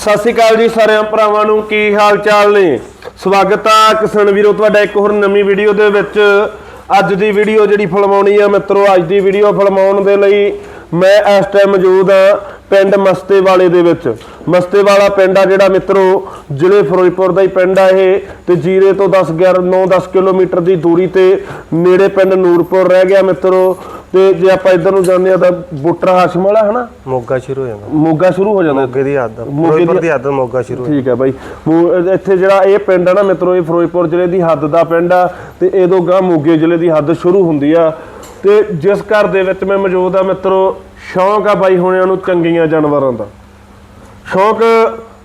ਸਤਿ ਸ਼੍ਰੀ ਅਕਾਲ ਜੀ ਸਾਰਿਆਂ ਭਰਾਵਾਂ ਨੂੰ, ਕੀ ਹਾਲ ਚਾਲ ਨੇ? ਸਵਾਗਤ ਆ ਕਿਸਾਨ ਵੀਰੋ, ਤੁਹਾਡਾ ਇੱਕ ਹੋਰ ਨਵੀਂ ਵੀਡੀਓ ਦੇ ਵਿੱਚ। ਅੱਜ ਦੀ ਵੀਡੀਓ ਜਿਹੜੀ ਫਿਲਮਾਉਣੀ ਆ, ਮਿੱਤਰੋ, ਅੱਜ ਦੀ ਵੀਡੀਓ ਫਿਲਮਾਉਣ ਦੇ ਲਈ ਮੈਂ ਇਸ ਟਾਈਮ ਮੌਜੂਦ ਆ ਪਿੰਡ ਮਸਤੇ ਵਾਲੇ ਦੇ ਵਿੱਚ। ਮਸਤੇ ਵਾਲਾ ਪਿੰਡ ਆ ਜਿਹੜਾ, ਮਿੱਤਰੋ ਜ਼ਿਲ੍ਹੇ ਫਿਰੋਜ਼ਪੁਰ ਦਾ ਹੀ ਪਿੰਡ ਆ ਇਹ ਤੇ ਜੀਰੇ ਤੋਂ 10 11 9 10 ਕਿਲੋਮੀਟਰ ਦੀ ਦੂਰੀ ਤੇ ਨੇੜੇ ਪਿੰਡ ਨੂਰਪੁਰ ਰਹਿ ਗਿਆ ਮਿੱਤਰੋ। ਤੇ ਜੇ ਆਪਾਂ ਇੱਧਰ ਨੂੰ ਜਾਂਦੇ ਆ ਤਾਂ ਬੁੱਟਰ ਹਾਸ਼ਮ ਵਾਲਾ ਹਨਾ? ਮੋਗਾ ਸ਼ੁਰੂ ਹੋ ਜਾਂਦਾ। ਮੋਗਾ ਸ਼ੁਰੂ ਹੋ ਜਾਂਦਾ। ਮੋਗੇ ਦੀ ਹੱਦ ਫਿਰੋਜ਼ਪੁਰ ਦੀ ਹੱਦ ਮੋਗਾ ਸ਼ੁਰੂ ਠੀਕ ਹੈ ਬਾਈ। ਇੱਥੇ ਜਿਹੜਾ ਇਹ ਪਿੰਡ ਆ ਨਾ ਮਿੱਤਰੋ ਇਹ ਫਿਰੋਜ਼ਪੁਰ ਜ਼ਿਲ੍ਹੇ ਦੀ ਹੱਦ ਦਾ ਪਿੰਡ ਆ ਤੇ ਇਹਦੋਂ ਗਾਂ ਮੋਗੇ ਜ਼ਿਲ੍ਹੇ ਦੀ ਹੱਦ ਸ਼ੁਰੂ ਹੁੰਦੀ ਆ। ਤੇ ਜਿਸ ਘਰ ਦੇ ਵਿੱਚ ਮੈਂ ਮੌਜੂਦ ਆ ਮਿੱਤਰੋ ਸ਼ੌਂਕ ਆ ਬਾਈ ਹੁਣਿਆਂ ਨੂੰ ਚੰਗੀਆਂ ਜਾਨਵਰਾਂ ਦਾ। ਸ਼ੌਂਕ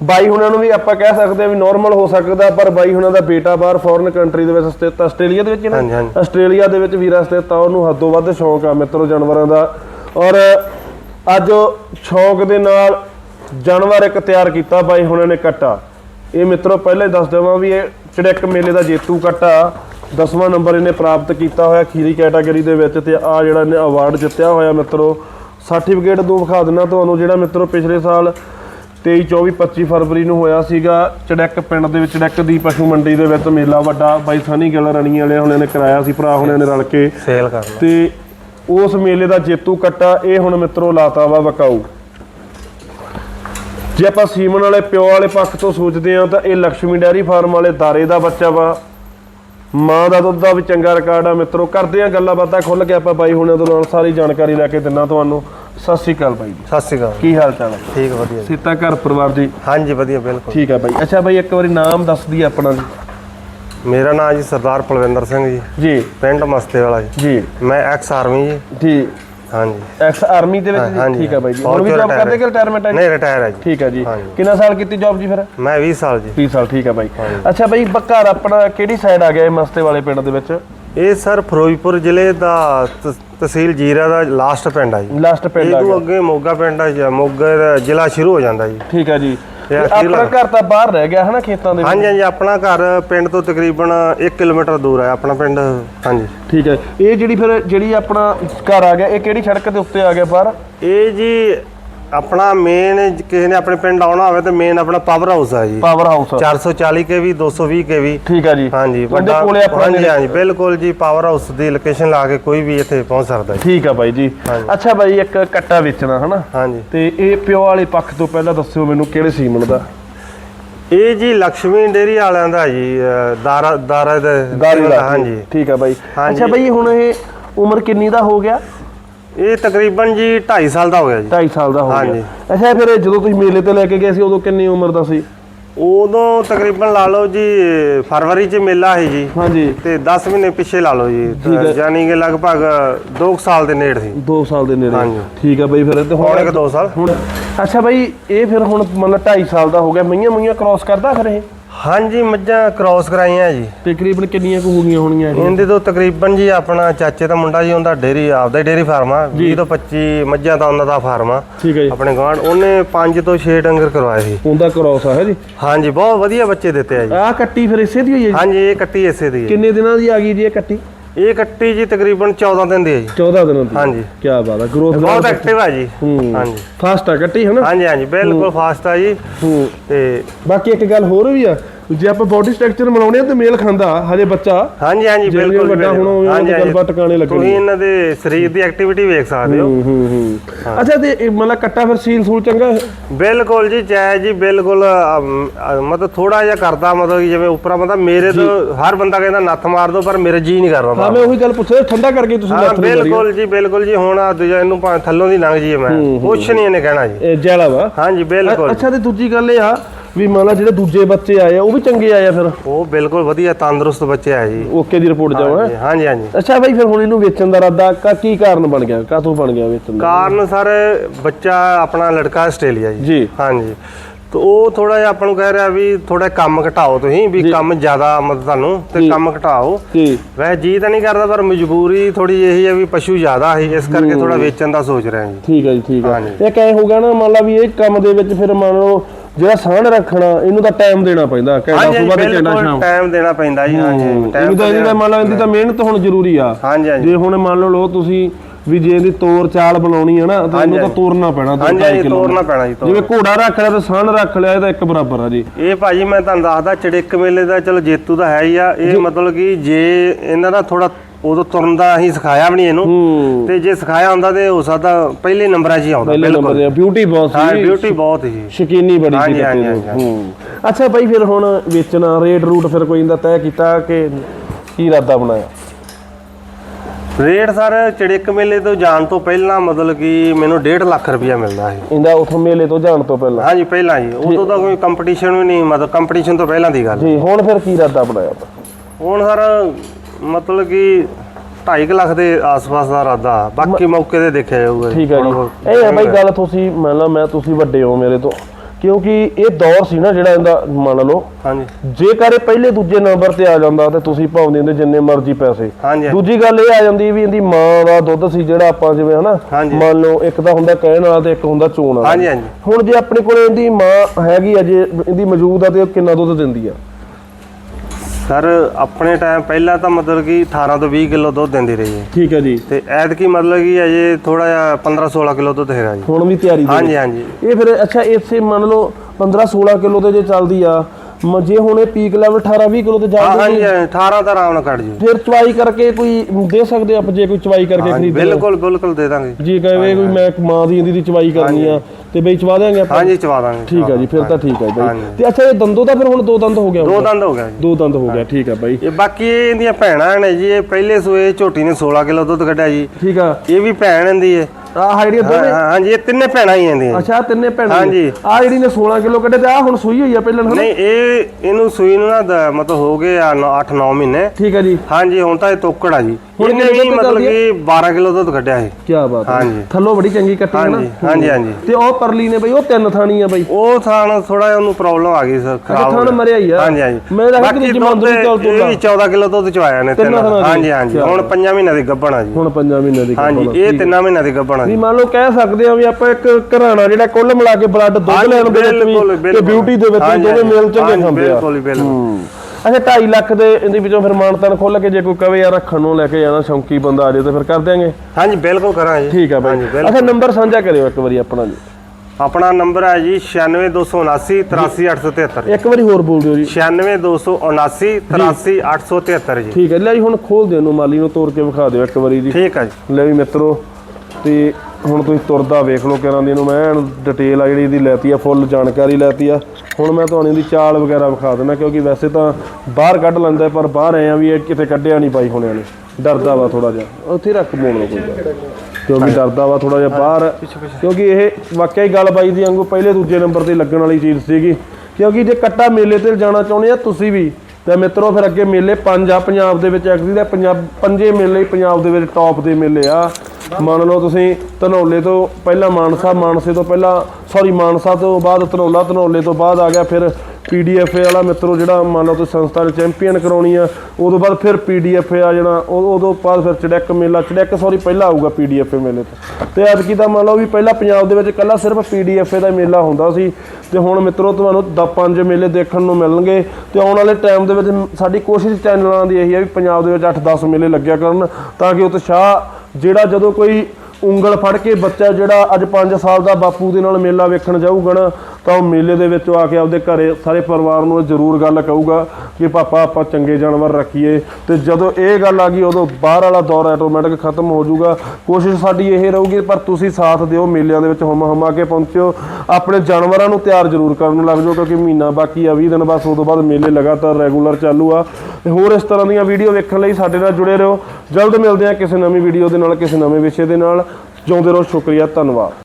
ਬਾਈ ਹੁਣਾਂ ਨੂੰ ਵੀ ਆਪਾਂ ਕਹਿ ਸਕਦੇ ਆ ਵੀ ਨਾਰਮਲ ਹੋ ਸਕਦਾ ਪਰ ਬਾਈ ਹੁਣਾਂ ਦਾ ਬੇਟਾ ਬਾਹਰ ਫੋਰਨ ਕੰਟਰੀ ਦੇ ਵਿੱਚ ਸਥਿਤ ਆਸਟ੍ਰੇਲੀਆ ਦੇ ਵਿੱਚ ਨਾ। ਆਸਟ੍ਰੇਲੀਆ ਦੇ ਵਿੱਚ ਵੀਰਾ ਸਥਿਤ ਆ ਉਹਨੂੰ ਹੱਦੋਂ ਵੱਧ ਸ਼ੌਂਕ ਆ ਮਿੱਤਰੋ ਜਾਨਵਰਾਂ ਦਾ। ਔਰ ਅੱਜ ਸ਼ੌਂਕ ਦੇ ਨਾਲ ਜਾਨਵਰ ਇੱਕ ਤਿਆਰ ਕੀਤਾ ਬਾਈ ਹੁਣਾਂ ਨੇ ਕੱਟਾ। ਇਹ ਮਿੱਤਰੋ ਪਹਿਲੇ ਦੱਸ ਦੇਵਾਂ ਵੀ ਇਹ ਚੜਕ ਮੇਲੇ ਦਾ ਜੇਤੂ ਕੱਟਾ। ਦਸਵਾਂ ਨੰਬਰ ਇਹਨੇ ਪ੍ਰਾਪਤ ਕੀਤਾ ਹੋਇਆ ਖੀਰੀ ਕੈਟਾਗਰੀ ਦੇ ਵਿੱਚ ਤੇ ਆ ਜਿਹੜਾ ਇਹਨੇ ਅਵਾਰਡ ਜਿੱਤਿਆ ਹੋਇਆ ਮਿੱਤਰੋ। ਸਰਟੀਫਿਕੇਟ ਦੋ ਵਿਖਾ ਦਿੰਦਾ ਤੁਹਾਨੂੰ ਜਿਹੜਾ ਮਿੱਤਰੋ ਪਿਛਲੇ ਸਾਲ 23 24 25 ਫਰਵਰੀ ਨੂੰ ਹੋਇਆ ਸੀਗਾ ਚੜਕ ਪਿੰਡ ਦੇ ਵਿੱਚ ਚੜਕ ਦੀ ਪਸ਼ੂ ਮੰਡੀ ਦੇ ਵਿੱਚ ਮੇਲਾ ਵੱਡਾ। ਬਾਈ ਸਨੀ ਗਿੱਲ ਰਣੀ ਵਾਲੇ ਹੁਣੇ ਨੇ ਕਰਾਇਆ ਸੀ ਭਰਾ ਹੁਣੇ ਨੇ ਰਲ ਕੇ। ਸੇਲ ਕਰਨਾ ਤੇ ਉਸ ਮੇਲੇ ਦਾ ਜੇਤੂ ਕੱਟਾ ਇਹ ਹੁਣ ਮਿੱਤਰੋ ਲਾਤਾ ਵਾ ਵਕਾਊ। ਜੇ ਆਪਾਂ ਸੀਮਨ ਵਾਲੇ ਪਿਓ ਵਾਲੇ ਪੱਖ ਤੋਂ ਸੋਚਦੇ ਆ ਤਾਂ ਇਹ ਲక్ష్ਮੀ ਡੈਰੀ ਫਾਰਮ ਵਾਲੇ ਦਾਰੇ ਦਾ ਬੱਚਾ ਵਾ। ਮਾਂ ਦਾ ਦੁੱਧ ਦਾ ਵੀ ਚੰਗਾ ਰਿਕਾਰਡ ਆ ਮਿੱਤਰੋ। ਕਰਦੇ ਆ ਗੱਲਾਂ ਬਾਤਾਂ ਖੁੱਲ ਕੇ ਆਪਾਂ ਬਾਈ ਹੁਣਾਂ ਤੋਂ ਨਾਲ ਸਾਰੀ ਜਾਣਕਾਰੀ ਲੈ ਕੇ ਦਿੰਨਾ ਤੁਹਾਨੂੰ। ਸਤਿ ਸ਼੍ਰੀ ਅਕਾਲ ਬਾਈ ਜੀ। ਸਤਿ ਸ਼੍ਰੀ ਅਕਾਲ। ਕੀ ਹਾਲ ਚਾਲ ਹੈ ਠੀਕ ਵਧੀਆ ਜੀ। ਸੀਤਾ ਘਰ ਪਰਿਵਾਰ ਜੀ ਹਾਂਜੀ ਵਧੀਆ ਬਿਲਕੁਲ। ਠੀਕ ਹੈ ਬਾਈ। ਅੱਛਾ ਬਾਈ ਇੱਕ ਵਾਰੀ ਨਾਮ ਦੱਸ ਦਈਏ ਆਪਣਾ ਜੀ। ਮੇਰਾ ਨਾਮ ਜੀ ਸਰਦਾਰ ਪਲਵਿੰਦਰ ਸਿੰਘ ਜੀ। ਜੀ। ਪਿੰਡ ਮਸਤੇ ਵਾਲਾ ਜੀ। ਜੀ। ਮੈਂ ਐਕਸ ਆਰਮੀ ਜੀ। ਜੀ। ਹਾਂਜੀ। ਐਕਸ ਆਰਮੀ ਦੇ ਵਿੱਚ ਜੀ? ਹਾਂਜੀ, ਠੀਕ ਹੈ ਬਾਈ ਜੀ। ਹੁਣ ਵੀ ਜੌਬ ਕਰਦੇ ਕਿ ਰਿਟਾਇਰਮੈਂਟ ਹੈ ਜੀ? ਨਹੀਂ ਰਿਟਾਇਰ ਹੈ ਜੀ। ਠੀਕ ਹੈ ਜੀ। ਹਾਂਜੀ। ਕਿੰਨਾ ਸਾਲ ਕੀਤੀ ਜੌਬ ਜੀ ਫਿਰ? ਮੈਂ 20 ਸਾਲ ਜੀ। 30 ਸਾਲ ਠੀਕ ਹੈ ਬਾਈ। ਅੱਛਾ ਬਾਈ ਬੱਕਾਰ ਆਪਣਾ ਕਿਹੜੀ ਸਾਈਡ ਆ ਗਿਆ ਇਹ ਮਸਤੇ ਵਾਲੇ ਪਿੰਡ ਦੇ ਵਿੱਚ? ਇਹ ਸਰ ਫਿਰੋਜ਼ਪੁਰ ਜ਼ਿਲ੍ਹੇ ਦਾ ਤ- ਤਹਿਸੀਲ ਜੀਰਾ ਦਾ ਲਾਸਟ ਪਿੰਡ ਆ ਜੀ। ਲਾਸਟ ਪਿੰਡ ਆ ਇਹ ਤੋਂ ਗਿਆ। ਅੱਗੇ ਮੋਗਾ ਪਿੰਡ ਆ ਜੀ ਮੋਗਾ ਦਾ ਜ਼ਿਲ੍ਹਾ ਸ਼ੁਰੂ ਹੋ ਜਾਂਦਾ ਜੀ। ਠੀਕ ਹੈ ਜੀ। ਤੇ ਆਪਣਾ ਘਰ ਤਾਂ ਬਾਹਰ ਰਹਿ ਗਿਆ ਹਨਾ ਖੇਤਾਂ ਦੇ ਵਿੱਚ? ਹਾਂਜੀ ਹਾਂਜੀ ਆਪਣਾ ਘਰ ਪਿੰਡ ਤੋਂ ਤਕਰੀਬਨ 1 ਕਿਲੋਮੀਟਰ ਦੂਰ ਹੈ ਆਪਣਾ ਪਿੰਡ ਹਾਂਜੀ। ਠੀਕ ਹੈ ਇਹ ਜਿਹੜੀ ਫਿਰ ਜਿਹੜੀ ਆਪਣਾ ਘਰ ਆ ਗਿਆ ਇਹ ਕਿਹੜੀ ਸੜਕ ਦੇ ਉੱਤੇ ਆ ਗਿਆ ਬਾਹਰ? ਇਹ ਜੀ ਆਪਣਾ ਮੇਨ ਕਿਸੇ ਨੇ ਆਪਣੇ ਪਿੰਡ ਆਉਣਾ ਹੋਵੇ ਤੇ ਮੇਨ ਆਪਣਾ ਪਾਵਰ ਹਾਊਸ ਆ ਜੀ। ਪਾਵਰ ਹਾਊਸ 440 ਕੇਵੀ 220 ਕੇਵੀ ਠੀਕ ਹੈ ਜੀ। ਹਾਂਜੀ ਉਹਦੇ ਕੋਲੇ ਆਪਣਾ ਹਾਂਜੀ ਹਾਂਜੀ ਬਿਲਕੁਲ ਜੀ ਪਾਵਰ ਹਾਊਸ ਦੀ ਲੋਕੇਸ਼ਨ ਲਾ ਕੇ ਕੋਈ ਵੀ ਇੱਥੇ ਪਹੁੰਚ ਸਕਦਾ ਜੀ। ਠੀਕ ਆ ਬਾਈ ਜੀ। ਅੱਛਾ ਬਾਈ ਇੱਕ ਕੱਟਾ ਵੇਚਣਾ ਹਨਾ? ਹਾਂਜੀ। ਤੇ ਇਹ ਪਿਓ ਵਾਲੇ ਪੱਖ ਤੋਂ ਪਹਿਲਾਂ ਦੱਸਿਓ ਮੈਨੂੰ ਕਿਹੜੇ ਸੀਮਨ ਦਾ? ਇਹ ਜੀ ਲక్ష్ਮੀ ਡੇਰੀ ਵਾਲਿਆਂ ਦਾ ਜੀ ਦਾਰਾ ਦਾਰਾ ਦੇ ਹਾਂਜੀ। ਠੀਕ ਆ ਬਾਈ। ਅੱਛਾ ਬਾਈ ਹੁਣ ਇਹ ਉਮਰ ਕਿੰਨੀ ਦਾ ਹੋ ਗਿਆ? ਇਹ ਤਕਰੀਬਨ ਜੀ 2.5 ਸਾਲ ਦਾ ਹੋ ਗਿਆ ਜੀ। 2.5 ਸਾਲ ਦਾ ਹੋ ਹਾਂਜੀ। ਗਿਆ ਅੱਛਾ ਫਿਰ ਇਹ ਜਦੋਂ ਤੁਸੀਂ ਮੇਲੇ ਤੇ ਲੈ ਕੇ ਗਏ ਸੀ ਉਦੋਂ ਕਿੰਨੀ ਉਮਰ ਦਾ ਸੀ? ਉਦੋਂ ਤਕਰੀਬਨ ਲਾ ਲਓ ਜੀ ਫਰਵਰੀ 'ਚ ਮੇਲਾ ਹੈ ਜੀ। ਹਾਂਜੀ। ਤੇ 10 ਮਹੀਨੇ ਪਿੱਛੇ ਲਾ ਲਓ ਜੀ। ਯਾਨੀ ਕਿ ਲਗਭਗ 2 ਸਾਲ ਦੇ ਨੇੜ ਸੀ। 2 ਸਾਲ ਦੇ ਨੇੜੇ। ਹਾਂਜੀ। ਠੀਕ ਆ ਬਾਈ ਫਿਰ ਤੇ ਹੁਣ ਕੁ 2 ਸਾਲ। ਹੁਣ ਅੱਛਾ ਬਾਈ ਇਹ ਫਿਰ ਹੁਣ ਮਤਲਬ 2.5 ਸਾਲ ਦਾ ਹੋ ਗਿਆ। ਮਈਆਂ ਮਈਆਂ ਕ੍ਰਾਸ ਕਰਦਾ ਫਿਰ ਇਹ? ਹਾਂਜੀ ਮੱਝਾਂ ਕ੍ਰਾਸ ਕਰਾਈਆਂ ਜੀ। ਤਕਰੀਬਨ ਕਿੰਨੀਆਂ ਕੁ ਹੋ ਗਈਆਂ ਹੋਣੀਆਂ ਇਹ ਇਹਦੇ ਤੋਂ ਤਕਰੀਬਨ ਜੀ ਆਪਣਾ ਚਾਚੇ ਦਾ ਮੁੰਡਾ ਜੀ ਉਹਦਾ ਡੇਰੀ ਆਪਦਾ ਡੇਰੀ ਫਾਰਮ ਆ। 20 ਤੋਂ 25 ਮੱਝਾਂ ਦਾ ਉਹਨਾਂ ਦਾ ਫਾਰਮ ਆ। ਠੀਕ ਹੈ ਜੀ। ਆਪਣੇ ਗਵਾਂਢ ਉਹਨੇ 5 ਤੋਂ 6 ਡੰਗਰ ਕਰਵਾਏ ਸੀ। ਉਹਦਾ ਕ੍ਰਾਸ ਆ ਹੈ ਜੀ? ਹਾਂਜੀ ਬਹੁਤ ਵਧੀਆ ਬੱਚੇ ਦਿੱਤੇ ਆ ਜੀ। ਆਹ ਕੱਟੀ ਫਿਰ ਇਸੇ ਦੀ ਹੋਈ ਹੈ ਜੀ? ਹਾਂਜੀ ਇਹ ਕੱਟੀ ਇਸੇ ਦੀ ਹੈ ਕਿੰਨੇ ਦਿਨਾਂ ਦੀ ਆ ਗਈ ਜੀ ਇਹ ਕੱਟੀ? ਇਹ ਕੱਟੀ ਜੀ ਤਕਰੀਬਨ 14 ਦਿਨ ਦੀ ਹੈ ਜੀ। 14 ਦਿਨਾਂ ਦੀ। ਹਾਂਜੀ। ਕੀ ਬਾਤ ਹੈ ਗਰੋਥ ਬਹੁਤ ਐਕਟਿਵ ਆ ਜੀ। ਹਾਂਜੀ। ਫਾਸਟ ਆ ਕੱਟੀ ਹੈ ਨਾ? ਹਾਂਜੀ ਹਾਂਜੀ ਬਿਲਕੁਲ ਫਾਸਟ ਆ ਜੀ। ਹੂੰ। ਤੇ ਬਾਕੀ ਇੱਕ ਗੱਲ ਹੋਰ ਵੀ ਆ ਜੇ ਆਪਾਂ ਬਾਡੀ ਸਟਰਕਚਰ ਬਣਾਉਣੇ ਆ ਤੇ ਮੇਲ ਖਾਂਦਾ ਹਜੇ ਬੱਚਾ ਹਾਂਜੀ ਹਾਂਜੀ ਬਿਲਕੁਲ ਵੱਡਾ। ਹੋਣਾ ਉਹਦੀ ਹਾਂਜੀ। ਗੱਲਬਾਤ ਟਿਕਾਣੇ ਲੱਗਣੀ। ਤੁਸੀਂ ਇਹਨਾਂ ਦੇ ਸਰੀਰ ਦੀ ਐਕਟੀਵਿਟੀ ਵੇਖ ਸਕਦੇ ਹੋ ਹੂੰ ਹੂੰ ਹੂੰ ਅੱਛਾ ਤੇ ਮਤਲਬ ਕੱਟਾ ਫਿਰ ਸੀਲ ਸੂਲ ਚੰਗਾ ਹੈ? ਬਿਲਕੁਲ ਜੀ ਜੈ ਜੀ ਬਿਲਕੁਲ ਮਤਲਬ ਥੋੜਾ ਜਿਹਾ ਕਰਦਾ ਮਤਲਬ ਜਿਵੇਂ ਉੱਪਰਾ ਬੰਦਾ ਮੇਰੇ ਤੋਂ ਹਰ ਬੰਦਾ ਕਹਿੰਦਾ ਨੱਥ ਮਾਰ ਦੋ ਪਰ ਮੇਰੇ ਜੀ ਨਹੀਂ ਕਰਦਾ ਹਾਂ ਮਾਰਨ ਮੈਂ ਉਹੀ ਗੱਲ ਪੁੱਛਿਆ ਠੰਡਾ ਕਰਕੇ ਤੁਸੀਂ ਹਾਂ ਲੱਤ ਨੂੰ ਮਾਰੀ ਆ। ਬਿਲਕੁਲ ਜੀ ਬਿਲਕੁਲ ਜੀ ਹੁਣ ਆ ਦੂਜਾ ਇਹਨੂੰ ਭਾਵੇਂ ਥੱਲੋਂ ਦੀ ਲੰਘ ਜੀਏ ਮੈਂ ਕੁਛ ਨਹੀਂ ਇਹਨੇ ਕਹਿਣਾ ਜੀ ਇਹ ਜੈਲਾ ਵਾ ਹਾਂਜੀ ਬਿਲਕੁਲ ਅੱਛਾ ਤੇ ਦੂਜੀ ਗੱਲ ਇਹ ਆ ਵੀ ਮੰਨ ਲਾ ਜਿਹੜੇ ਦੂਜੇ ਬੱਚੇ ਆਏ ਆ ਉਹ ਵੀ ਚੰਗੇ ਆਏ ਆ ਫਿਰ? ਉਹ ਬਿਲਕੁਲ ਵਧੀਆ ਤੰਦਰੁਸਤ ਬੱਚੇ ਆ ਜੀ। ਓਕੇ ਦੀ ਰਿਪੋਰਟ ਜਾਓ ਹੈਂ? ਹਾਂਜੀ ਹਾਂਜੀ ਅੱਛਾ ਬਾਈ ਫਿਰ ਹੁਣ ਇਹਨੂੰ ਵੇਚਣ ਦਾ ਇਰਾਦਾ ਕਾ ਕੀ ਕਾਰਨ ਬਣ ਗਿਆ? ਕਾਹਤੋਂ ਬਣ ਗਿਆ ਵੇਚਣ ਦਾ? ਕਾਰਨ ਸਰ ਬੱਚਾ ਆਪਣਾ ਲੜਕਾ ਆਸਟ੍ਰੇਲੀਆ ਜੀ। ਜੀ। ਹਾਂਜੀ। ਤੇ ਉਹ ਥੋੜਾ ਜਿਹਾ ਆਪਾਂ ਨੂੰ ਕਹਿ ਰਿਹਾ ਵੀ ਥੋੜਾ ਕੰਮ ਘਟਾਓ ਤੁਸੀਂ ਵੀ ਕੰਮ ਜ਼ਿਆਦਾ ਮਤਲਬ ਤੁਹਾਨੂੰ ਤੇ ਕੰਮ ਘਟਾਓ। ਜੀ। ਵੈਸੇ ਜੀ ਤਾਂ ਨਹੀਂ ਕਰਦਾ ਪਰ ਮਜਬੂਰੀ ਥੋੜੀ ਇਹੀ ਹੈ ਵੀ ਪਸ਼ੂ ਜ਼ਿਆਦਾ ਹੈ ਇਸ ਕਰਕੇ ਥੋੜਾ ਵੇਚਣ ਦਾ ਸੋਚ ਰਹੇ ਹਾਂ ਜੀ। ਠੀਕ ਹੈ ਜੀ ਠੀਕ ਹੈ। ਹਾਂਜੀ। ਇਹ ਕਹੇ ਹੋਗਾ ਨਾ ਮੰਨ ਲਾ ਵੀ ਇਹ ਕੰਮ ਦੇ ਵਿੱਚ ਫਿਰ ਮੰਨ ਲਓ ਜਿਹੜਾ ਸਾਂਢ ਰੱਖਣਾ ਇਹਨੂੰ ਤਾਂ ਟਾਈਮ ਦੇਣਾ ਪੈਂਦਾ ਹਾਂਜੀ ਸੁਬਾਹ ਤੇ ਬਿਲਕੁਲ ਸ਼ਾਮ। ਟਾਈਮ ਦੇਣਾ ਪੈਂਦਾ ਜੀ ਹਾਂਜੀ ਇਹਨੂੰ ਤਾਂ ਇਹਦੀ ਤਾਂ ਮੰਨ ਲਾ ਇਹਦੀ ਤਾਂ ਮਿਹਨਤ ਹੁਣ ਜ਼ਰੂਰੀ ਆ। ਜੇ ਹੁਣ ਮੰਨ ਲਓ ਲੋ ਤੁਸੀਂ ਵੀ ਜੇ ਇਹਦੀ ਤੋਰ ਚਾਲ ਬਣਾਉਣੀ ਹੈ ਨਾ ਤਾਂ ਇਹਨੂੰ ਤਾਂ ਤੋਰਨਾ ਪੈਣਾ ਦੋ ਹਾਂਜੀ ਤੋਰਨਾ ਪੈਣਾ ਜੀ ਤੋਰ ਜਿਵੇਂ ਘੋੜਾ ਰੱਖ ਲਿਆ ਤੇ ਸਣ ਰੱਖ ਲਿਆ ਇਹ ਤਾਂ ਇੱਕ ਬਰਾਬਰ ਆ ਜੀ। ਇਹ ਭਾਜੀ ਮੈਂ ਤੁਹਾਨੂੰ ਦੱਸਦਾ ਚੜਿੱਕ ਮੇਲੇ ਦਾ ਚਲੋ ਜੇਤੂ ਦਾ ਹੈ ਹੀ ਆ। ਇਹ ਮਤਲਬ ਕਿ ਜੇ ਇਹਨਾਂ ਦਾ ਥੋੜਾ ਉਦੋਂ ਤੁਰਨ ਦਾ ਅਸੀਂ ਸਿਖਾਇਆ ਵੀ ਨਹੀਂ ਇਹਨੂੰ। ਹੂੰ। ਤੇ ਜੇ ਸਿਖਾਇਆ ਹੁੰਦਾ ਤੇ ਹੋ ਸਕਦਾ ਪਹਿਲੇ ਨੰਬਰਾਂ 'ਚ ਹੀ ਆਉਂਦਾ ਪਹਿਲੇ ਨੰਬਰ ਤੇ ਬਿਊਟੀ ਬਹੁਤ ਹਾਂ ਸੀ। ਬਿਊਟੀ ਬਹੁਤ ਹੀ ਸ਼ਕੀਨੀ ਬੜੀ ਸੀ ਹੂੰ। ਅੱਛਾ ਬਾਈ ਫਿਰ ਹੁਣ ਵੇਚਣਾ ਰੇਟ ਰੂਟ ਫਿਰ ਕੋਈ ਇਹਦਾ ਤੈਅ ਕੀਤਾ ਕਿ ਕੀ ਇਰਾਦਾ ਬਣਾਇਆ? ਰੇਟ ਸਰ ਚੜਿੱਕ ਮੇਲੇ ਤੋਂ ਜਾਣ ਤੋਂ ਪਹਿਲਾਂ ਮਤਲਬ ਕਿ ਮੈਨੂੰ 1.5 ਲੱਖ ਰੁਪਇਆ ਮਿਲਦਾ ਸੀ। ਇਹਦਾ ਉਥੋਂ ਮੇਲੇ ਤੋਂ ਜਾਣ ਤੋਂ ਪਹਿਲਾਂ? ਹਾਂਜੀ ਪਹਿਲਾਂ ਜੀ। ਉਦੋਂ ਤਾਂ ਕੋਈ ਕੰਪੀਟੀਸ਼ਨ ਵੀ ਨਹੀਂ ਮਤਲਬ ਕੰਪੀਟੀਸ਼ਨ ਤੋਂ ਪਹਿਲਾਂ ਦੀ ਗੱਲ ਜੀ ਹੁਣ ਫਿਰ ਕੀ ਇਰਾਦਾ ਬਣਾਇਆ? ਹੁਣ ਸਰ ਮਤਲਬ ਕਿ 2.5 ਲੱਖ ਦੇ ਆਸ-ਪਾਸ ਦਾ ਇਰਾਦਾ ਬਾਕੀ ਮੌਕੇ ਤੇ ਦੇਖਿਆ ਜਾਊਗਾ। ਠੀਕ ਹੈ ਜੀ। ਇਹ ਹੈ ਬਾਈ ਗੱਲ ਤੁਸੀਂ ਮੰਨ ਲਾ ਮੈਂ ਤੁਸੀਂ ਵੱਡੇ ਹੋ ਮੇਰੇ ਤੋਂ। ਕਿਉਂਕਿ ਇਹ ਦੌਰ ਸੀ ਨਾ ਜਿਹੜਾ ਇਹਦਾ ਮੰਨ ਲਓ। ਹਾਂਜੀ। ਜੇਕਰ ਇਹ ਪਹਿਲੇ ਦੂਜੇ ਨੰਬਰ ਤੇ ਆ ਜਾਂਦਾ ਤੇ ਤੁਸੀਂ ਪਾਉਂਦੇ ਹੁੰਦੇ ਜਿੰਨੇ ਮਰਜ਼ੀ ਪੈਸੇ। ਹਾਂਜੀ। ਦੂਜੀ ਗੱਲ ਇਹ ਆ ਜਾਂਦੀ ਵੀ ਇਹਦੀ ਮਾਂ ਦਾ ਦੁੱਧ ਸੀ ਜਿਹੜਾ ਆਪਾਂ ਜਿਵੇਂ ਹਨਾ ਹਾਂਜੀ। ਮੰਨ ਲਓ ਇੱਕ ਤਾਂ ਹੁੰਦਾ ਕਹਿਣ ਵਾਲਾ ਤੇ ਇੱਕ ਹੁੰਦਾ ਚੋਣ ਵਾਲਾ। ਹਾਂਜੀ ਹਾਂਜੀ। ਹੁਣ ਜੇ ਆਪਣੇ ਕੋਲ ਇਹਦੀ ਮਾਂ ਹੈਗੀ ਆ ਜੇ ਇਹਦੀ ਮੌਜੂਦ ਆ ਤੇ ਉਹ ਕਿੰਨਾ ਦੁੱਧ ਦਿੰਦੀ ਆ? ਸਰ ਆਪਣੇ ਟਾਈਮ ਪਹਿਲਾਂ ਤਾਂ ਮਤਲਬ ਕਿ 18 ਤੋਂ 20 ਕਿਲੋ ਦੁੱਧ ਦਿੰਦੀ ਰਹੀ ਹੈ ਠੀਕ ਹੈ ਜੀ। ਤੇ ਐਤਕੀ ਮਤਲਬ ਕਿ ਅਜੇ ਥੋੜਾ ਜਿਹਾ 15 16 ਕਿਲੋ ਦੁੱਧ ਹੈਗਾ ਜੀ। ਹੁਣ ਵੀ ਤਿਆਰੀ ਦੇ ਹਾਂਜੀ ਹਾਂਜੀ। ਇਹ ਫਿਰ ਅੱਛਾ ਇਸੇ ਮੰਨ ਲਓ 15 16 ਕਿਲੋ ਤੇ ਜੇ ਚੱਲਦੀ ਆ ਮ- ਜੇ ਹੁਣ ਇਹ ਪੀਕ ਲੈਵਲ 18 20 ਕਿਲੋ ਤੇ ਹਾਂ ਜਾਂਦੀ ਹਾਂਜੀ 18 ਤਾਂ ਆਰਾਮ ਨਾਲ ਕੱਢ ਜੀ ਫਿਰ ਚਵਾਈ ਕਰਕੇ ਕੋਈ ਦੇ ਸਕਦੇ ਆਪਾਂ ਜੇ ਕੋਈ ਚਵਾਈ ਕਰਕੇ ਹਾਂਜੀ ਖਰੀਦ ਬਿਲਕੁਲ ਬਿਲਕੁਲ ਦੇ ਦਾਂਗੇ। ਜੀ ਕਹੇ ਕੋਈ ਮੈਂ ਇੱਕ ਮਾਂ ਦੀ ਇਹਦੀ ਦੀ ਚਵਾਈ ਕਰਨੀ ਆ ਤੇ ਬਈ ਚਵਾ ਦੇਾਂਗੇ ਆਪਾਂ। ਹਾਂਜੀ ਚਵਾ ਦਾਂਗੇ ਠੀਕ ਆ ਜੀ ਫਿਰ ਤਾਂ ਠੀਕ ਆ ਬਾਈ। ਹਾਂਜੀ। ਤੇ ਅੱਛਾ ਇਹ ਦੰਦੋ ਤਾਂ ਫਿਰ ਹੁਣ ਦੋ ਦੰਦ ਹੋ ਗਿਆ ਦੋ ਹੋਊਗਾ। ਦੰਦ ਹੋ ਗਿਆ ਜੀ। ਦੋ ਦੰਦ ਹੋ ਗਿਆ ਠੀਕ ਆ ਬਾਈ। ਇਹ ਬਾਕੀ ਇਹ ਇਹਦੀਆਂ ਭੈਣਾਂ ਨੇ ਜੀ ਇਹ ਪਹਿਲੇ ਸੂਏ ਝੋਟੀ ਨੇ 16 ਕਿਲੋ ਦੁੱਧ ਕੱਢਿਆ ਜੀ। ਠੀਕ ਆ। ਇਹ ਵੀ ਭੈਣ ਇਹਦੀ ਹੈ ਆ ਹਾਈਡੀਆਂ ਹਾਂ ਦੋਵੇਂ ਹਾਂ, ਹਾਂਜੀ ਇਹ ਤਿੰਨੇ ਭੈਣਾਂ ਹੀ ਇਹਦੀਆਂ। ਅੱਛਾ ਆਹ ਤਿੰਨੇ ਭੈਣਾਂ ਹਾਂਜੀ। ਆ ਜਿਹੜੀ ਨੇ 16 ਕਿਲੋ ਕੱਢੇ ਤੇ ਆ ਹੁਣ ਸੂਈ ਹੋਈ ਆ ਪਹਿਲਾਂ ਹਨਾ? ਨਹੀਂ ਇਹ ਇਹਨੂੰ ਸੂਈ ਨੂੰ ਨਾ ਦ- ਮਤਲਬ ਹੋ ਗਏ 8-9 ਮਹੀਨੇ। ਠੀਕ ਆ ਜੀ। ਹਾਂਜੀ ਹੁਣ ਤਾਂ ਇਹ ਤੋਕੜ ਆ ਜੀ। ਹੁਣ ਇਹਨੇ ਕਿੰਨੇ ਵੀ ਦੁੱਧ ਮਤਲਬ ਕਿ 12 ਕਿਲੋ ਦੁੱਧ ਕੱਢਿਆ ਸੀ ਕੀ ਬਾਤ ਹੈ ਹਾਂਜੀ। ਥੱਲੋਂ ਬੜੀ ਚੰਗੀ ਕੱਟੀ ਹੈ ਨਾ। ਹਾਂਜੀ ਹਾਂਜੀ ਹਾਂਜੀ। ਤੇ ਉਹ ਪਰਲੀ ਨੇ ਬਈ ਉਹ ਤਿੰਨ ਥਾਣੀ ਆ ਬਈ। ਉਹ ਥਾਣ ਥੋੜਾ ਜਿਹਾ ਉਹਨੂੰ ਪ੍ਰੋਬਲਮ ਆ ਗਈ ਸਰ ਖਰਾਬ ਹੋ ਥਣ ਗਿਆ। ਮਰਿਆ ਹੀ ਆ। ਹਾਂਜੀ ਹਾਂਜੀ। ਮੈਂ ਤਾਂ ਬਾਕੀ ਕਿ ਦੁੱਧ ਜਮਾਂਦਰੀ ਚੱਲ ਇਹ ਵੀ 14 ਕਿਲੋ ਦੁੱਧ ਚਵਾਇਆ ਨੇ ਤਿੰਨ ਤਿੰਨਾਂ। ਥਣਾਂ ਦੀ? ਹਾਂਜੀ ਹਾਂਜੀ। ਹੁਣ 5 ਮਹੀਨਿਆਂ ਦੀ ਗੱਭਣ ਆ ਜੀ। ਹੁਣ ਪੰਜਾਂ ਮਹੀਨੇ ਦੀ ਹਾਂਜੀ ਇਹ ਤਿੰਨਾਂ ਮਹੀਨਿਆਂ ਦੀ ਗੱਭਣ ਆ ਵੀ ਜੀ ਮੰਨ ਲਓ ਕਹਿ ਸਕਦੇ ਆ ਵੀ ਆਪਾਂ ਇੱਕ ਘਰਾਣਾ ਜਿਹੜਾ ਕੁੱਲ ਮਿਲਾ ਕੇ ਬਲੱਡ ਦੁੱਧ ਲੈਣ ਦੇ ਵਿੱਚ ਵੀ ਤੇ। ਬਿਊਟੀ ਦੇ ਵਿੱਚ ਦੋਵੇਂ ਮੇਲ ਚੰਗੇ ਹੁੰਦੇ ਆ। ਬਿਲਕੁਲ ਬਿਲਕੁਲ। ਅੱਛਾ 2.5 ਲੱਖ ਦੇ ਇਹਦੇ ਵਿੱਚੋਂ ਫਿਰ ਮਾਨਤਾਨ ਖੋਲ ਕੇ ਜੇ ਕੋਈ ਕਵੇ ਯਾਰ ਰੱਖਣ ਨੂੰ ਲੈ ਕੇ ਜਾਣਾ ਸ਼ੌਂਕੀ ਬੰਦਾ ਆ ਜਾਏ ਤਾਂ ਫਿਰ ਕਰ ਦਿਆਂਗੇ। ਹਾਂਜੀ ਬਿਲਕੁਲ ਕਰਾਂ ਜੀ ਠੀਕ ਆ ਬਾਈ। ਅੱਛਾ ਨੰਬਰ ਸਾਂਝਾ ਕਰਿਓ ਇੱਕ ਵਾਰੀ ਆਪਣਾ ਜੀ। ਆਪਣਾ ਨੰਬਰ ਹੈ ਜੀ 96279 83873 ਇੱਕ ਵਾਰੀ ਹੋਰ ਬੋਲ ਦਿਓ ਜੀ। 96279 83873 ਜੀ। ਠੀਕ ਹੈ ਲੈ ਜੀ ਹੁਣ ਖੋਲ ਦਿਓ ਨੂੰ ਮਾਲੀ ਨੂੰ ਤੋੜ ਕੇ ਵਿਖਾ ਦਿਓ ਇੱਕ ਵਾਰੀ ਜੀ। ਠੀਕ ਹੈ ਜੀ। ਲੈ ਵੀ ਮਿੱਤਰੋ ਤੇ ਹੁਣ ਤੁਸੀਂ ਤੁਰਦਾ ਵੇਖ ਲਓ ਕਿਰਾਂ ਦੀ ਇਹਨੂੰ ਮੈਂ ਡਿਟੇਲ ਆ ਜਿਹੜੀ ਇਹਦੀ ਲੈਤੀ ਆ ਫੁੱਲ ਜਾਣਕਾਰੀ ਲੈਤੀ ਆ। ਹੁਣ ਮੈਂ ਤੁਹਾਨੂੰ ਇਹਦੀ ਚਾਲ ਵਗੈਰਾ ਵਿਖਾ ਦਿੰਦਾ, ਕਿਉਂਕਿ ਵੈਸੇ ਤਾਂ ਬਾਹਰ ਕੱਢ ਲੈਂਦਾ, ਪਰ ਬਾਹਰ ਆਏ ਆ ਵੀ ਇਹ ਕਿਤੇ ਕੱਢਿਆ ਨਹੀਂ ਪਾਈ ਹੁਣਿਆਂ ਨੇ। ਡਰਦਾ ਵਾ ਥੋੜਾ ਜਿਹਾ। ਉੱਥੇ ਹੀ ਰੱਖ ਮੋੜ ਲਓ ਕੋਈ ਗੱਲ। ਕਿਉਂਕਿ ਡਰਦਾ ਵਾ ਥੋੜਾ ਜਿਹਾ ਬਾਹਰ, ਕਿਉਂਕਿ ਇਹ ਵਾਕਿਆ ਹੀ ਗੱਲ ਬਾਈ ਦੀ ਵਾਂਗੂ ਪਹਿਲੇ ਦੂਜੇ ਨੰਬਰ ਤੇ ਲੱਗਣ ਵਾਲੀ ਚੀਜ਼ ਸੀਗੀ। ਕਿਉਂਕਿ ਜੇ ਕੱਟਾ ਮੇਲੇ ਤੇ ਜਾਣਾ ਚਾਹੁੰਦੇ ਆ ਤੁਸੀਂ ਵੀ, ਤਾਂ ਮਿੱਤਰੋ ਫਿਰ ਅੱਗੇ ਮੇਲੇ ਪੰਜ ਆ, ਪੰਜਾਬ ਦੇ ਵਿੱਚ ਐਕਚੁਅਲੀ ਦਾ ਪੰਜਾਬ ਪੰਜੇ ਮੇਲੇ ਪੰਜਾਬ ਦੇ ਵਿੱਚ ਟੌਪ ਦੇ ਮੇਲੇ ਆ। ਮੰਨ ਲਓ ਤੁਸੀਂ ਧਨੌਲੇ ਤੋਂ ਪਹਿਲਾਂ ਮਾਨਸਾ, ਮਾਨਸੇ ਤੋਂ ਪਹਿਲਾਂ ਸੌਰੀ ਮਾਨਸਾ ਤੋਂ ਬਾਅਦ ਧਨੌਲਾ, ਧਨੌਲੇ ਤੋਂ ਬਾਅਦ ਆ ਗਿਆ ਫਿਰ ਪੀਡੀਐਫ ਵਾਲਾ ਮਿੱਤਰੋ ਜਿਹੜਾ ਮੰਨ ਲਓ ਤੁਸੀਂ ਸੰਸਥਾ ਨੇ ਚੈਂਪੀਅਨ ਕਰਾਉਣੀ ਆ, ਉਦੋਂ ਬਾਅਦ ਫਿਰ ਪੀਡੀਐਫ ਆ ਜਿਹੜਾ ਉਹ- ਉਦੋਂ ਬਾਅਦ ਫਿਰ ਚੜੈਕ ਮੇਲਾ, ਚੜੈਕ ਸੌਰੀ ਪਹਿਲਾਂ ਆਊਗਾ ਪੀਡੀਐਫ ਮੇਲੇ ਤੇ। ਤੇ ਕੀ ਤਾਂ ਮੰਨ ਲਓ ਵੀ ਪਹਿਲਾਂ ਪੰਜਾਬ ਦੇ ਵਿੱਚ ਇਕੱਲਾ ਸਿਰਫ ਪੀਡੀਐਫ ਦਾ ਮੇਲਾ ਹੁੰਦਾ ਸੀ, ਤੇ ਹੁਣ ਮਿੱਤਰੋ ਤੁਹਾਨੂੰ ਦ ਪੰਜ ਮੇਲੇ ਦੇਖਣ ਨੂੰ ਮਿਲਣਗੇ, ਤੇ ਆਉਣ ਵਾਲੇ ਟਾਈਮ ਦੇ ਵਿੱਚ ਸਾਡੀ ਕੋਸ਼ਿਸ਼ ਚੈਨਲਾਂ ਦੀ ਇਹੀ ਹੈ ਵੀ ਪੰਜਾਬ ਦੇ ਵਿੱਚ 8-10 ਮੇਲੇ ਲੱਗਿਆ ਕਰਨ, ਤਾਂ ਕਿ ਉਤਸ਼ਾਹ ਜਿਹੜਾ ਜਦੋਂ ਕੋਈ ਉਂਗਲ ਫੜ ਕੇ ਬੱਚਾ ਜਿਹੜਾ ਅੱਜ 5 ਸਾਲ ਦਾ ਬਾਪੂ ਦੇ ਨਾਲ ਮੇਲਾ ਵੇਖਣ ਜਾਊਗਾ ਨਾ ਤਾਂ ਉਹ ਮੇਲੇ ਦੇ ਵਿੱਚ ਆ ਕੇ ਆਪਦੇ ਘਰੇ ਸਾਰੇ ਪਰਿਵਾਰ ਨੂੰ ਜ਼ਰੂਰ ਗੱਲ ਕਹੂਗਾ ਕਿ ਪਾਪਾ, ਆਪਾਂ ਚੰਗੇ ਜਾਨਵਰ ਰੱਖੀਏ। ਤੇ ਜਦੋਂ ਇਹ ਗੱਲ ਆ ਗਈ, ਉਦੋਂ ਬਾਹਰ ਵਾਲਾ ਦੌਰ ਆਟੋਮੈਟਿਕ ਖਤਮ ਹੋ ਜਾਊਗਾ। ਕੋਸ਼ਿਸ਼ ਸਾਡੀ ਇਹ ਰਹੂਗੀ, ਪਰ ਤੁਸੀਂ ਸਾਥ ਦਿਓ, ਮੇਲਿਆਂ ਦੇ ਵਿੱਚ ਹਮ ਹਮਾ ਕੇ ਪਹੁੰਚਿਓ। ਆਪਣੇ ਜਾਨਵਰਾਂ ਨੂੰ ਤਿਆਰ ਜ਼ਰੂਰ ਕਰਨ ਲੱਗ ਜਾਓ, ਕਿਉਂਕਿ ਮਹੀਨਾ ਬਾਕੀ ਆ 20 ਦਿਨ ਬਸ, ਉਦੋਂ ਬਾਅਦ ਮੇਲੇ ਲਗਾਤਾਰ ਰੈਗੂਲਰ ਚਾਲੂ ਆ। ਤੇ ਹੋਰ ਇਸ ਤਰ੍ਹਾਂ ਦੀਆਂ ਵੀਡੀਓ ਵੇਖਣ ਲਈ ਸਾਡੇ ਨਾਲ ਜੁੜੇ ਰਹੋ। ਜਲਦ ਮਿਲਦੇ ਹਾਂ ਕਿਸੇ ਨਵੀਂ ਵੀਡੀਓ ਦੇ ਨਾਲ, ਕਿਸੇ ਨਵੇਂ ਵਿਸ਼ੇ ਦੇ ਨਾਲ। ਜਿਉਂਦੇ ਰਹੋ, ਸ਼ੁਕਰੀਆ, ਧੰਨਵਾਦ।